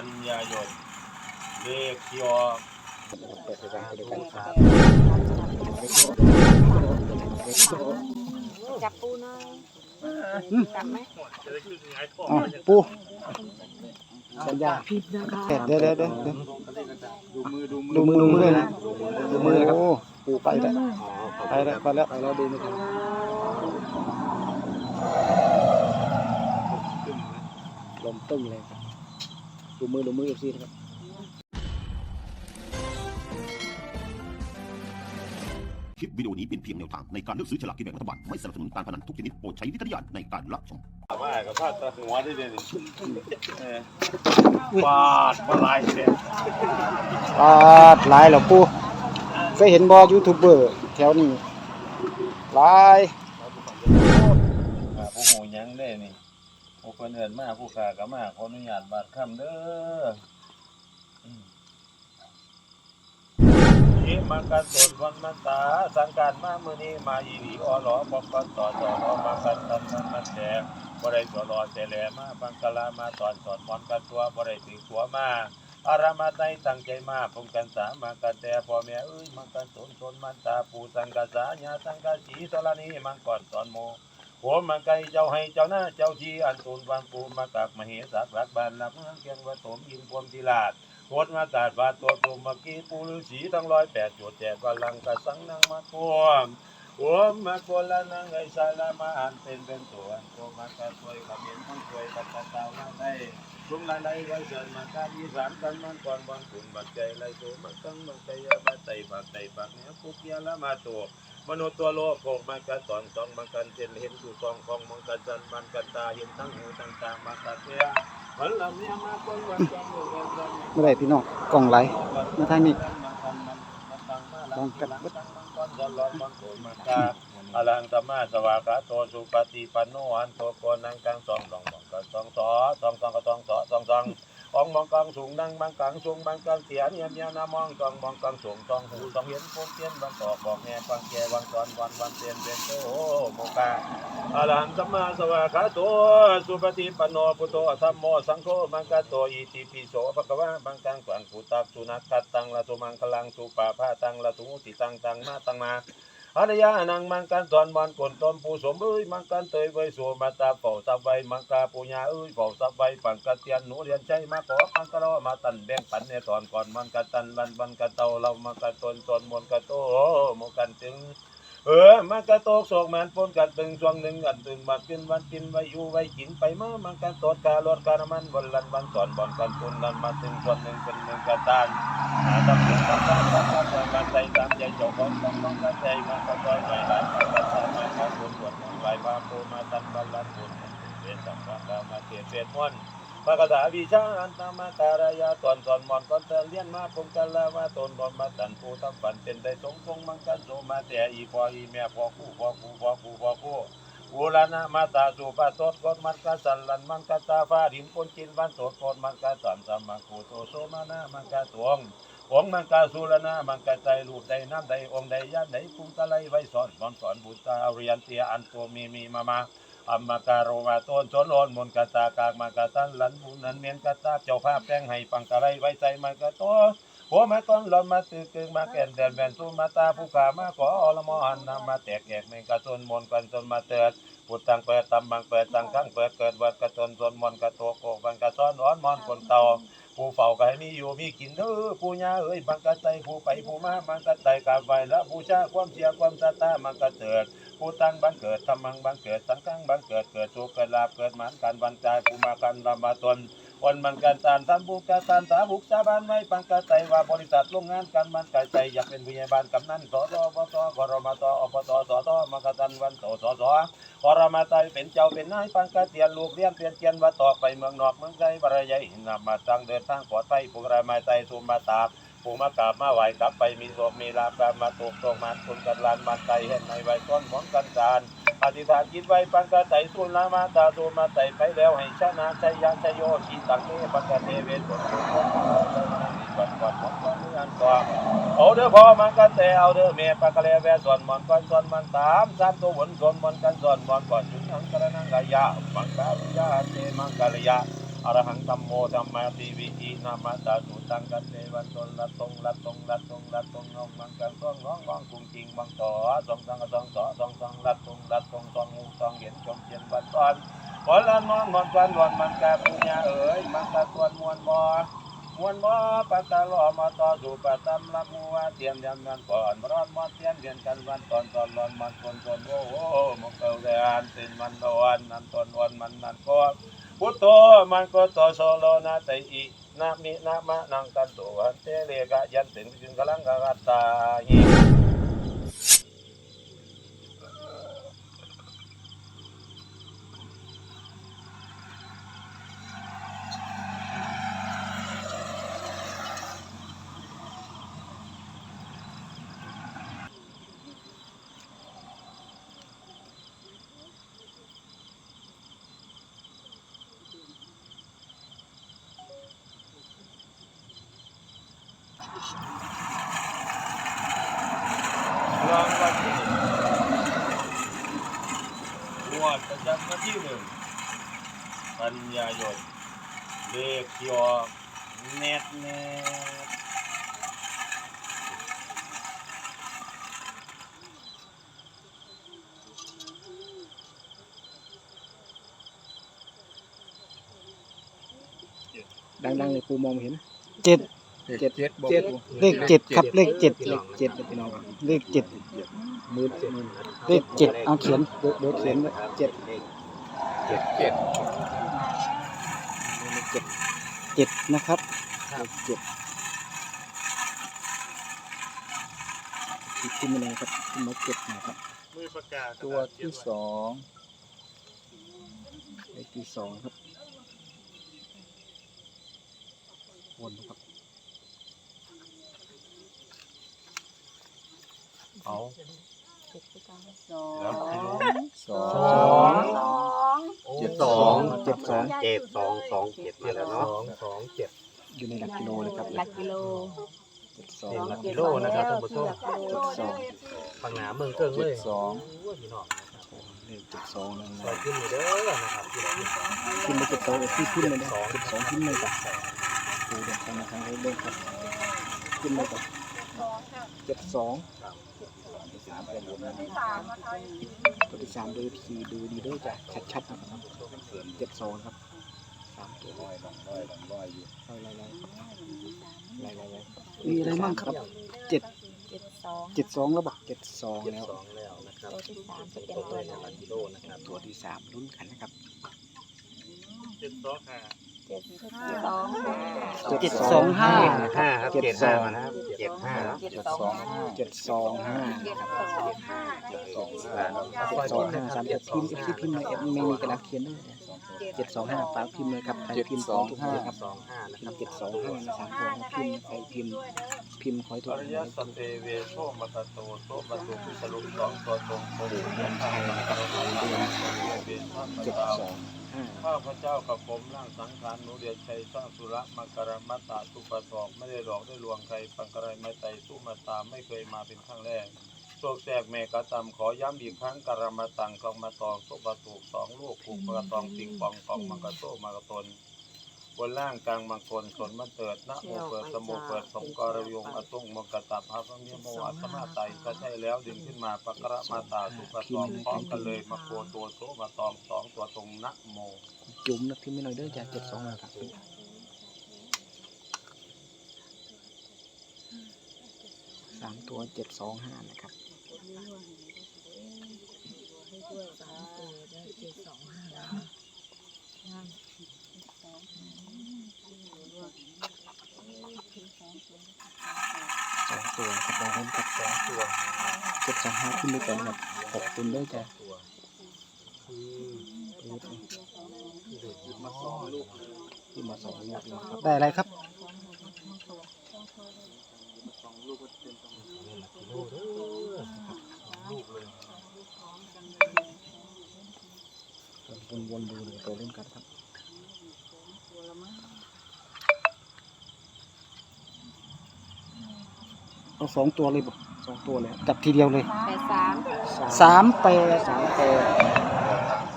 กันยายนเลขที่ออกเปิดไปกันไปด้วยกันครับจับปูหน่อยจับไหมจะได้ขึ้นไงพ่ออ๋อปูสัญญาเดี๋ยวเดี๋ยวเดี๋ยวเดี๋ยวดูมือดูมือดูมือดูมือนะดูมือนะครับปูไปแล้วไปแล้วไปแล้วไปแล้วดูมือครับลมตึ้งเลยครับ ดูมือดูมือเอฟซีนะครับคลิปวิดีโอนี้เป็นเพียงแนวทางในการเลือกซื้อฉลากกินแบ่งรัฐบาล ไม่สนับสนุนการพนันทุกชนิดโปรดใช้วิจารณญาณในการรับชมว่ากับพาดตะหัวได้เลยเออฟาดมาลายเสียปาดหลายเหรอปูเคยเห็นบอยูทูบเบอร์แถวนี้หลายผู้หูยังได้นี่ ผู้คนเอินมาผู้ขาก็มาขออนุญาตบาดคำเด้อมนี่มากันตนวันมาตา สังการมามือนี้มาอีหลีออหลอบอกกันต่อต่อรอมากันตันมันมันแดงบ่ได้ตัวรอเสแหลมาบังกลามาตอนสอนมอนกันตัวบ่ได้ถึงตัวมาอารามาไตตั้งใจมาพงกันสามากันแต่พ่อแม่เอ้ยมากันตนตนมันตาปูสังกษาญาสังกสีตรณีมังก่อนสอนโม หัวมาไกลเจ้าให้เจ้าหน้าเจ้าทีอันตูนวันปูมากากมเหสักรักบานลักเมืองเกียงวัดสมยินพรมทิลาดโคตรมากาดบาดตัวตุมากีปูฤาษีทั้งร้อยแปดจุดแจกบาลังกระสังนังมาท่วมหัวมาโกละนังไอสาลามาอ่านเป็นเป็นตัวโตมากะสวยขมิ้นทั้งสวยกัตตามาได้ลุงลายไล่ไว้เสินมาการอีสานกันมันก่อนบางขุนบัดใจไล่โตมาตั้งบังใจยาบัดใจปากใจปากเนี้ยปุกยาละมาตัว มนุษย์ตัวโลกโผกมากันสอนสองมากันเห็นเห็นสู่กองของมังกันจันมันกันตาเห็นทั้งหูทั้งตามากันเสียมันลำเนี้ยมาคนวันจันทร์วันจันทร์เมื่อไหร่พี่น้องกล่องไหลมาทางนี้มองกันบัดมังกรจะร้อนมันโกยมากาอลังตมาสวากาโตสุปฏิปันโนอันโตโกนังกังสองสองสองกันสองสอสองสองกับสองสองสอง องมองกังสูงนั่งมังกังสูงมังกังเสียเนียนเนียนามองกองมองกังสูงตองหูตองเห็นพวกเทียนวันต่อบอกแง่ฟังแกวันตอนวันวันเตียนเป็นโตโมกาอรหันสัมมาสวากขาโตสุปฏิปันโนพุทโธธัมโมสังโฆมังกะโตอิติปิโสภะคะวะมังกังฝังกุตักสุนักตังละสุมังคลังสุปาพาตังละสุติตังตังมาตังมา อริยานังมังกันตอนมันกนตอนผู้สมเอ้ยมังกันเตยไว้สวมาตาเป่าตาใบมังกาปุญญาเอ้ยเป่าตาใบปังกะเตียนหนูเรียนใจมาขอปังกะรอมาตันแบ่งปันในตอนก่อนมันกะตันลันบันกะเตาเรามังกะตนตนมนกะโตโมกันถึง เออมันกระโตกโศกมันปนกันตึงช่วงหนึ่งกันตึงมากินวันกินไว้อยู่ไว้กินไปมามันกันตดกาลดกานมันวันลันวันสอนบ่อนกันตุนลันมาตึงช่วงหนึ่งเป็นหนึ่งกระตานหาตำลึงตำตาตำตาตำตาใจตามใจเจ้าของต้องต้องกระใจมาก็คอยไหวไหลมาก็ทำมาก็บุญบวชไหวมาปูมาตันบัลลังบุญเวทสัมภามาเทียเวทมน ต์พระกถาวิชาอันตมาการายาตอนตอนมอนก่อนเตเลียนมาปงกันลามาตนบนมาตันปูทำฝันเป็นได้สงคงมังกันโสมาแต่อีพออีแม่พอคู่พอคู่พอคู่พอคู่อุลานะมาตาสุปาตดกดมันกะสันลันมันกะตาฟาดินปนกินวันตดกดมันกะสันสัมมาคูโตโสมานะมันกะตวงองค์มังกาสุรนามังกาใจรูปใดน้ำใดองค์ใดญาติใดภูมิตะไลไว้สอนสอนสอนบุตรเรียนเตียอันตัวมีมีมามา อัมมาการโรมาต้นชนโอนมนกาตากากมากาตันหลันบุนันเมียนกาตาเจ้าภาพแป้งให้ปังกะไรไว้ใจมันกาโตหัวมาต้นลอนมาตือกึงมาแก่นแดนแบนสูมาตาผู้ขามาขออลมอหันนำมาแตกแกกเมงกาตนมนกันจนมาเติดพุทธังเปิดตำบังเปิดตังขังเปิดเกิดวัดกระตนจนมนกระโตโกบังกระซ้อนร้อนมอนคนเตาผู้เฝ้าก็ให้มีอยู่มีกินเด้อผู้ยาเอ้ยบังกะใจผู้ไปผู้มาบังกะใจกราบไหวและบูชาความเชื่อความศรัทธามันกะเถิด ผู้ตั้งบังเกิดทำมังบังเกิดสังฆังบังเกิดเกิดสุขเกิดลาภเกิดหมานกันวันใจผู้มากันรำมาตนวันมันกันตานทำบุกกะตานสาบุกสาบานไว้ปังกะใจว่าบริษัทโรงงานกันมันกะใจอยากเป็นผู้ใหญ่บ้านกำนันสสบตกรมตอบตสตมกะตันวันโตสสอเรมาตายเป็นเจ้าเป็นนายปังกะเตียนลูกเลี้ยงเปลี่ยนเตียนว่าต่อไปเมืองนอกเมืองไกลบรยายนำมาตั้งเดินทางปลอดภัยพวกเรามาใจสูมาตา ผู้มากราบมาไหวกลับไปมีโศกมีลาภกรรมาตกตรงมันคุณกันลานมาใจเห็นในไว้ต้นของกันการอธิษฐานคิดไว้ปังกะไตสุลามาตาสูมาไตไปแล้วให้ชนะชัยยะชัยโยชีตังเทปังกะเทเวตุก่อนก่อนก่อนก่อนก่อนเอาเด้อพ่อมันกันแต่เอาเด้อเมียปากกะเลแวสอนมันก่อนสอนมันตามสามตัวหวนสอนมันกันสอนมันก่อนจุดหังกระนังกะยามังกะลยาเตมังกะลยา อรหังตัมโมธัมมาติวิอินามาตาสุตังกัตเตวันตนละตงละตงละตงละตงนองมังกันต้องร้องร้องกุงจริงบังต่อสองสังสองต่อสองสังละตงละตงสองงูสองเห็นจมเทียนวันตอนขอละนอนนอนกันวันมันกาปุญญาเอ๋ยมันตะตวนมวลบ่มวนบ่ปัตตาลอมาต่อสู่ปัตตามละมัวเทียมยำกันก่อนร้อนมาเทียนเรียนกันวันตอนตอนร้อนมันคนคนโอ้โหมกเกลเรียนสินมันตอนนั้นตอนวันมันนั่นก็ พุทโธมันก็ต่อโซโลนาเตอินามินามะนังกันตัวเตเลกะยันสินสินกลังกะตาหิ รางวัลที่หนึ่งงวดประจำวัน ที่หนึ่งกันยายนเลขที่ออกเน็ตเน็ตดังๆเลยปูมองไม่เห็นเจ็ดเจ็ดเจ็ดเจ็ดเลขเจ็ดครับเลขเจ็ดเลขเจ็ดพี่น้องครับเลขเจ็ดมือมือเลขเจ็ดเอาเขียนเดี๋ยวเดี๋ยวเขีย นไว้เจ็ดเจ็ดเจ็ดนะครับเลขเจ็ดขึ้นมาเลยครับขึ้นมาเจ็ดนะครับมือประกาศตัวที่สองเลขที่สองครับวนครับเอา สองแล้วที่รู้สอสงองสอง เจ็ดสองเจ็ดสองเจ็ดสองสองเจ็ดมาแล้วเนาะสองเจ็ดอยู่ในหลักกิโลเลยครับหลักกิโลเจ็ดสอเป็งนหลักกิโลนะครับท่านผู้ชมหลักกิโลเจ็ดสองฟังหนาเมืองเกิงเลเจ็ดยสองโอ้ยพี่น้องนะครับเลขเจ็ดสองนะซอยขึ้นอยู่เด้อนะครับพี่น้องขึ้นมาเจ็ดสองที่ขึ้นเลยนะเจ็ดสองขึ้นเลยครับดูเด็กกันนะครับเล่นครับขึ้นเลยครับเจ็ดสอง ตัวที่สามดูทีดูดีด้วยจ้ะชัดๆนะครับเจ็ดสองครับสามตัวลอยลอยลอยลอยู่ลอยู่ลอยลอยลอยลอยลอยมีอะไรบ้างครับเจ็ดเจ็ดสองเจ็ดสองแล้วปะเจ็ดสองเจ็ดสองแล้วนะครับตัวที่สามเป็นตัวลไหนขหลักกิโลนะครับตัวที่สามลุ้นกันนะครับเจ็ดสองห้าเจ็ด สองห้าเจ็ดสองห้าห้าครับเจ็ดห้ามานะครับเจ็ดห้าเจ็ดสองห้าเจ็ดสองห้าเจ็ดสองห้าเจ็ดสองห้าเจ็ดสองห้าสามเจ็ดพิมพ์พิมพ์ในเอ็มไม่มีกระดาษเขียนด้วย เจ็ดสองห้าฝากพิมพ์เลยครับใครพิมพ์สองทุกห้าครับสองห้านะพิคมรับพ์เจ็ดสองห้านะสามตัวนะพิมพ์ใครพิมพ์พิมพ์คอยถูอกริยสัพเพเวโชมัตโตโสมัตุปิสลุสองตัวตรงโควิยันทางมังกรมังกรเป็นพระเจ็ดเจ้าสองห้าข้าพระเจ้ากับผมร่างสังขารหนูเดียชัยสร้างสุระมังกรมัตตาสุปสอกไม่ได้หลอกได้ลวงใครปังกรายไม่ไตสุมาตามไม่เคยมาเป็นครั้งแรก โชคแจกเมกะตำขอย้ำอีกครั้งกรมาตังกองมาตองสุปตูสองลูกผูกมากระตองปิงปองกองมังกรโตมากระตนบนล่างกลางมังกรสนมันเติดนะโมเปิดสมุเปิดสงกรยงอตุงมกตาภาพมิโมอัสมาไตก็ใช่แล้วดึงขึ้นมาปะกระมาตาสุปตองพร้อมกันเลยมาโกตัวโสมาตองสองตัวตรงนะโม จุ่มนะพิมพ์ไม่หน่อยเด้อจ้ะเจ็ดสองห้าครับสามตัวเจ็ดสองห้านะครับ สองตัวครับเราเห็นกับสองตัวเจ็ดสองห้าขึ้นด้วยกันครับหกตุนด้วยจ้ะขึ้นมาสองลูกนะครับได้อะไรครับ วนๆดูดูตัวเล่นกันครับเอาสองตัวเลยบ่สองตัวเลยจับทีเดียวเลยแปดสามสามแปดสามแปด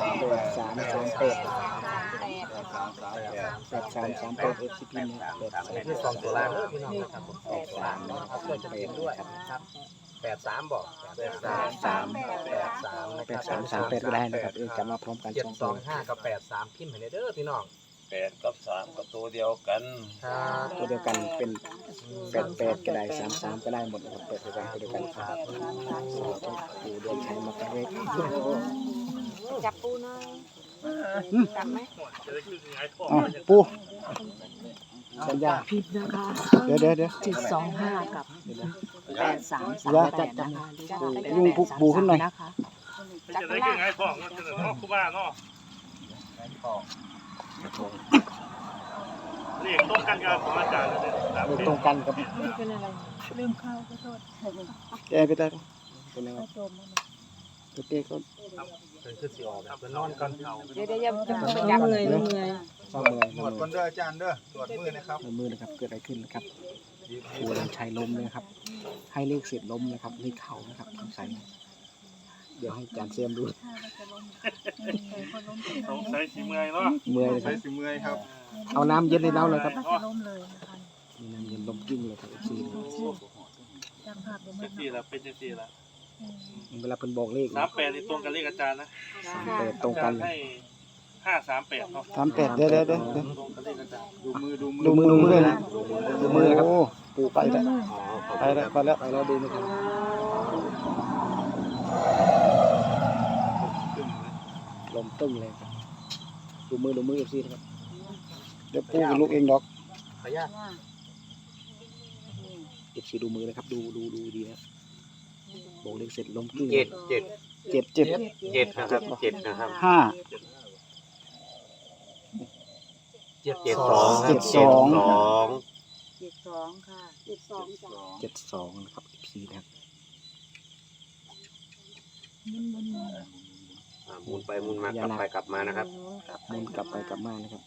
สามแปดสามสามแปดสามแปด สามสามแปด แปด สามสามแปดเอฟซีพีเนี่ยแปดสามนี่คือสองตัวล่างเด้อพี่น้องนะครับผมแปดสามนะครับช่วยกันเป็นด้วยนะครับแปดสามบอกแปดสามสามแปดสามนะแปครัดบสามสามแปดก็ได้นะครับเออจำมาพร้อมกันเจ็ดสองสตัอวงห้ากับแปดสามพิมพ์ให้ในเด้อพี่น้องแปดกับสามก็ตัวเดียวกันครับตัวเดียวกันเป็นแปดแปดก็ได้สามสามก็ได้หมดนะครับแปดเดียวกันตัวเดียวกันครับสองตัวปูเดินใช้มาครั้งแรกจับปูหน่อ ยจับไหมอ๋อปูสัญญาผิดนะคะเดี๋ยวเดี๋ยวเดี๋ยว เจ็ดสองห้ากับแปดสามสามอย่าแปดนะคะยุ่งปุ๊บปูขึ้นหน่อย นะคะจับข้างล่างเลขตรงกันกับของอาจารย์เลยสามเลขสิบตรงกันกับเป็นอะไรลืมเข้าขอโทษแกไปได้เป็นยังไง จม ตัวเต้ก็เป็นคือสีออกแบบเป็นนอนกันเดี๋ยวเดี๋ยวอย่าอย่าเพิ่งไปจับเลยซ่อมมือตรวจคนเด้ออาจารย์เด้อตรวจมือนะครับมือนะครับ เกิดอะไรขึ้นนะครับปูเดินใช้ล้มเลยนะครับ ให้เลขเสร็จล้มนะครับเลขเข่านะครับสงสัยเดี๋ยวให้อาจารย์เซียมดูสงสัยสีเมื่อยเนาะเมื่อยเลยคใช้รับสิเมื่อยครับ เอาน้ำเย็นเลยเล่าเลยครับล้มเลยนะคะมีน้ำเย็นลมกิ้งเลยครับซีจำภาพยังเป็ไม่นสี่ละเป็นจังสี่ละ เวลาเพิ่นบอกเลขสามแปดนี่ตรงกันเลขอาจารย์นะสามแปดตรงกันอาจาย์เลยให้ห้าสามแปดเนาะสามแปดเดี๋ยวเดี๋ยวเดี๋ยวเดี๋ยวตรงกันเลขอาจารย์ดูมือดูมือดูมือดูมือเลยนะดูมือนะครับโอ้ปูไปแล้วไปแล้วไปแล้วไปแล้วดูนะครับลมตึ้งเลยครับดูมือดูมือเอฟซีนะครับเดี๋ยวปูกับลูกเองดอกขออนุญาตเอฟซีดูมือนะครับ ดูดูดูดีนะ บอกเลขเสร็จลมกิ้งเจ็ดเจ็ดเจ็ดเจ็ดเจ็ดนะครับเจ็ดนะครับห้าเจ็ดเจ็ดสสอองงเจ็ดสองเจ็ดสองค่ะเจ็ดสองจ้ะเจ็ดสองนะครับเอฟซีนะครับหมุนไปหมุนมากลับไปกลับมานะครับหมุนกลับไปกลับมานะครับ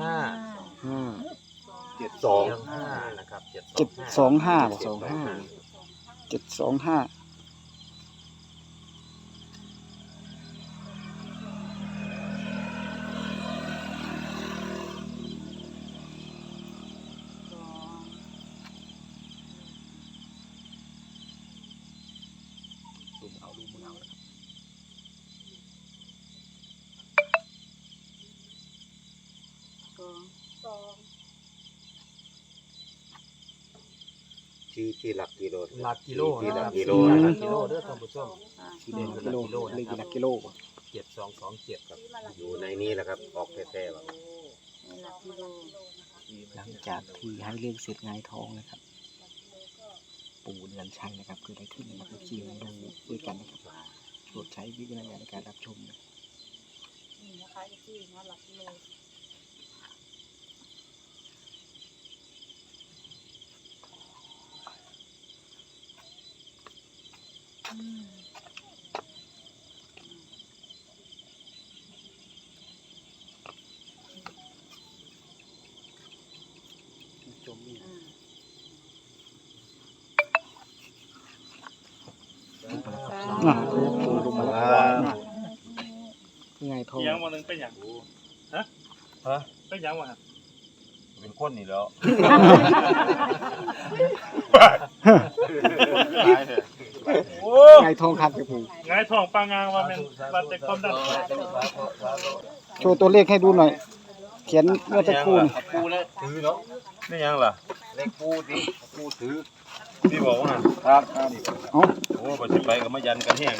ห้า ห้า เจ็ด สองห้านะครับเจ็ดสองห้าสองห้าเจ็ดสองห้าดูเอาดูมือเอานะครับ ที่ที่หลักกิโลหลักกิโลที่หลันะกครับกิโลหนะคลัรับกกิโลเด้อท่านผู้ชมสีแดงกิโลเลขกี่หลักกิโลเจ็ดสองสองเจ็ดครับอยู่ในนี้แหละครับออกแท้ๆแบบหลักกิโลหลังจากที่ให้เลขเสร็จไงายท้องนะครับ ปู่เดือนชัยนะครับ คือได้ขึ้นนะครับจีนดูด้วยกันนะครับโปรดใช้วิจารณญาณในการรับชมนะนี่นะคะที่นะหลักกิโล ชมนี่อะปู่ดูมาแล้วอ่าไงายท้องยังวันหนึ่งเป็นอย่างฮะฮะเป็นอย่างวะเป็นคนนี่แล้ว โอ้ไงายท้องครับกับปู่ไงายทองปลางางว่าเป็นวันแต่ความดันโชว์ตัวเลขให้ดูหน่อย เขียนเมื่อสักครู่นี่ปูแล้วถือเนาะนี่ยังล่ะเลขปูดิปูถือพี่บอกว่าครับเอ้าโอ้ปัจจุบันก็มายันกันแห้ง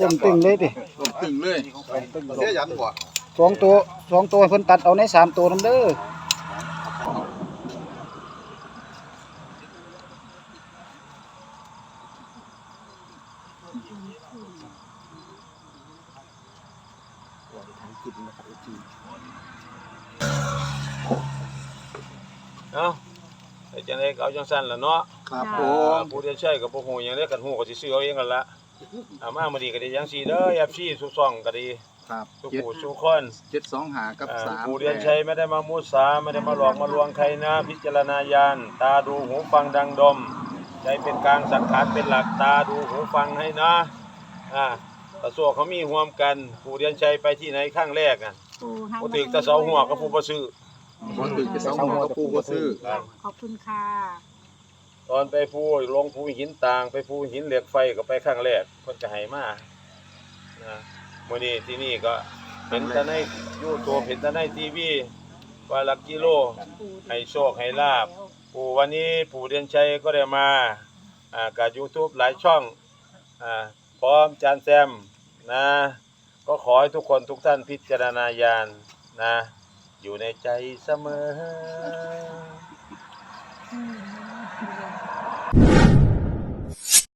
เต็มตึงเลยดิตึงเลยเสียยันกว่าสองตัวสองตัวเพิ่นตัดเอาในสามตัวนั่นเด้อ ทางจิตนะครับจี เอ้าไอ้จังได๋ก็ เอาจังซั่นล่ะเนาะครับโอ้ผู้ที่ใช้ก็บ่ฮู้หยังเด้กันฮู้ก็สิซื้อเอาเองกันละเอามามื้อนี้ก็ได้จังซี่เด้อ FC ทุกช่องก็ดีครับทุกเจ็ดผู้ทุกคนเจ็ดสองหากับอ่าสามผู้เรียนชัยไม่ได้มามุสาไม่ได้มาหลอกมาลวงใครนะ พิจารณาญาณตาดูหูฟังดังดม ใจเป็นกลางสังขารเป็นหลักตาดูหูฟังให้นะอ่ากระทรวงเขามีรวมกัน ผู้เรียนชัยไปที่ไหนข้างแรกอะ ปูให้ผู้ถึกแตะเสาหัวกับผู้บ่ซื้อ คนตื่นจะเสาหัวกับปูก็ซื้อครับขอบคุณค่ะ ตอนไปภูลงภูหินต่างไปภูหินเหล็กไฟก็ไปข้างแรกเพิ่นก็ให้มานะมื้อนี้ที่นี่ก็เห็นแต่ใน YouTube เห็นแต่ในทีวีว่าหลักกิโล ให้โชคให้ลาบ ปู่วันนี้ปู่เดือนชัยก็ได้มาอ่ากับ YouTube หลายช่องอ่าพร้อมจานแซมนะ ก็ขอให้ทุกคนทุกท่านพิจารณาญาณนะ อยู่ในใจเสมอ